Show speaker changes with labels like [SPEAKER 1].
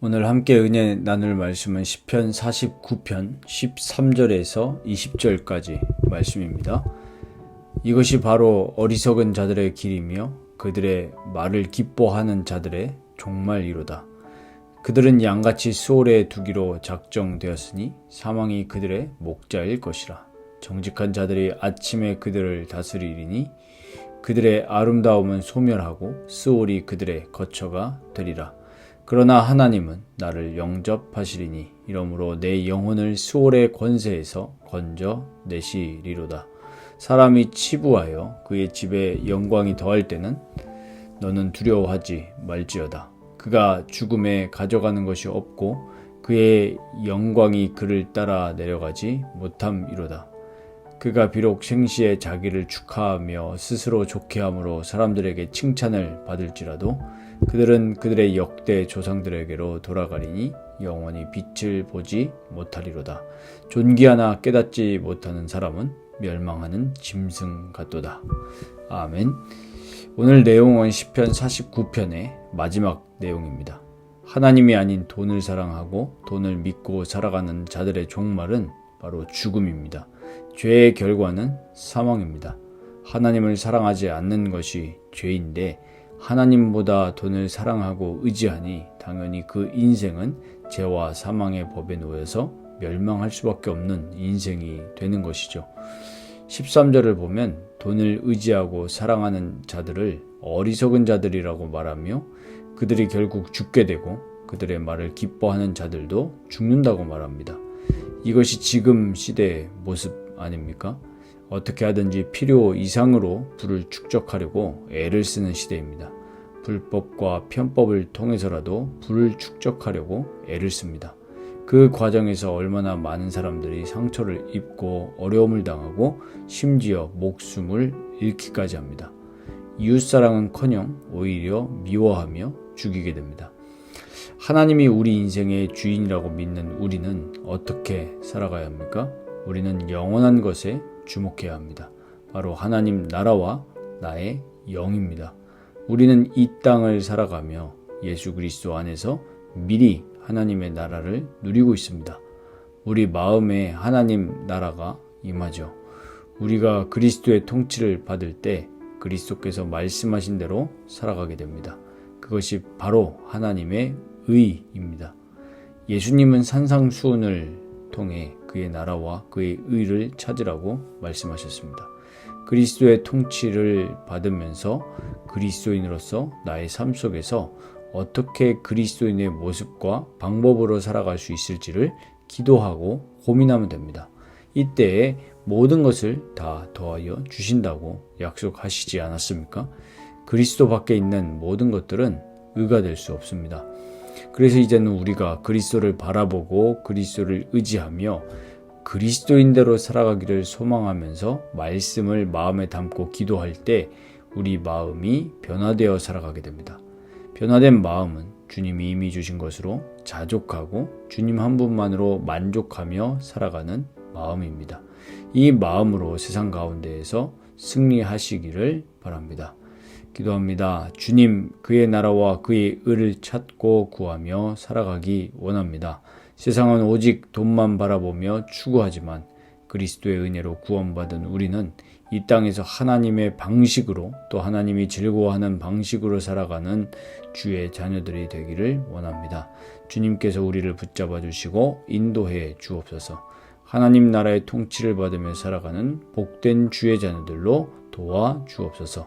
[SPEAKER 1] 오늘 함께 은혜 나눌 말씀은 시편 49편 13절에서 20절까지 말씀입니다. 이것이 바로 어리석은 자들의 길이며 그들의 말을 기뻐하는 자들의 종말이로다. 그들은 양같이 수월에 두기로 작정되었으니 사망이 그들의 목자일 것이라. 정직한 자들이 아침에 그들을 다스리리니 그들의 아름다움은 소멸하고 스올이 그들의 거처가 되리라. 그러나 하나님은 나를 영접하시리니 이러므로 내 영혼을 수월의 권세에서 건져 내시리로다. 사람이 치부하여 그의 집에 영광이 더할 때는 너는 두려워하지 말지어다. 그가 죽음에 가져가는 것이 없고 그의 영광이 그를 따라 내려가지 못함이로다. 그가 비록 생시에 자기를 축하하며 스스로 좋게 함으로 사람들에게 칭찬을 받을지라도 그들은 그들의 역대 조상들에게로 돌아가리니 영원히 빛을 보지 못하리로다. 존귀하나 깨닫지 못하는 사람은 멸망하는 짐승 같도다. 아멘. 오늘 내용은 시편 49편의 마지막 내용입니다. 하나님이 아닌 돈을 사랑하고 돈을 믿고 살아가는 자들의 종말은 바로 죽음입니다. 죄의 결과는 사망입니다. 하나님을 사랑하지 않는 것이 죄인데 하나님보다 돈을 사랑하고 의지하니 당연히 그 인생은 죄와 사망의 법에 놓여서 멸망할 수밖에 없는 인생이 되는 것이죠. 13절을 보면 돈을 의지하고 사랑하는 자들을 어리석은 자들이라고 말하며 그들이 결국 죽게 되고 그들의 말을 기뻐하는 자들도 죽는다고 말합니다. 이것이 지금 시대의 모습 아닙니까? 어떻게 하든지 필요 이상으로 부를 축적하려고 애를 쓰는 시대입니다. 불법과 편법을 통해서라도 부를 축적하려고 애를 씁니다. 그 과정에서 얼마나 많은 사람들이 상처를 입고 어려움을 당하고 심지어 목숨을 잃기까지 합니다. 이웃사랑은 커녕 오히려 미워하며 죽이게 됩니다. 하나님이 우리 인생의 주인이라고 믿는 우리는 어떻게 살아가야 합니까? 우리는 영원한 것에 주목해야 합니다. 바로 하나님 나라와 나의 영입니다. 우리는 이 땅을 살아가며 예수 그리스도 안에서 미리 하나님의 나라를 누리고 있습니다. 우리 마음에 하나님 나라가 임하죠. 우리가 그리스도의 통치를 받을 때 그리스도께서 말씀하신 대로 살아가게 됩니다. 그것이 바로 하나님의 의입니다. 예수님은 산상수훈을 통해 그의 나라와 그의 의를 찾으라고 말씀하셨습니다. 그리스도의 통치를 받으면서 그리스도인으로서 나의 삶 속에서 어떻게 그리스도인의 모습과 방법으로 살아갈 수 있을지를 기도하고 고민하면 됩니다. 이때에 모든 것을 다 더하여 주신다고 약속하시지 않았습니까? 그리스도 밖에 있는 모든 것들은 의가 될 수 없습니다. 그래서 이제는 우리가 그리스도를 바라보고 그리스도를 의지하며 그리스도인대로 살아가기를 소망하면서 말씀을 마음에 담고 기도할 때 우리 마음이 변화되어 살아가게 됩니다. 변화된 마음은 주님이 이미 주신 것으로 자족하고 주님 한 분만으로 만족하며 살아가는 마음입니다. 이 마음으로 세상 가운데에서 승리하시기를 바랍니다. 기도합니다. 주님, 그의 나라와 그의 의를 찾고 구하며 살아가기 원합니다. 세상은 오직 돈만 바라보며 추구하지만 그리스도의 은혜로 구원받은 우리는 이 땅에서 하나님의 방식으로 또 하나님이 즐거워하는 방식으로 살아가는 주의 자녀들이 되기를 원합니다. 주님께서 우리를 붙잡아 주시고 인도해 주옵소서. 하나님 나라의 통치를 받으며 살아가는 복된 주의 자녀들로 도와 주옵소서.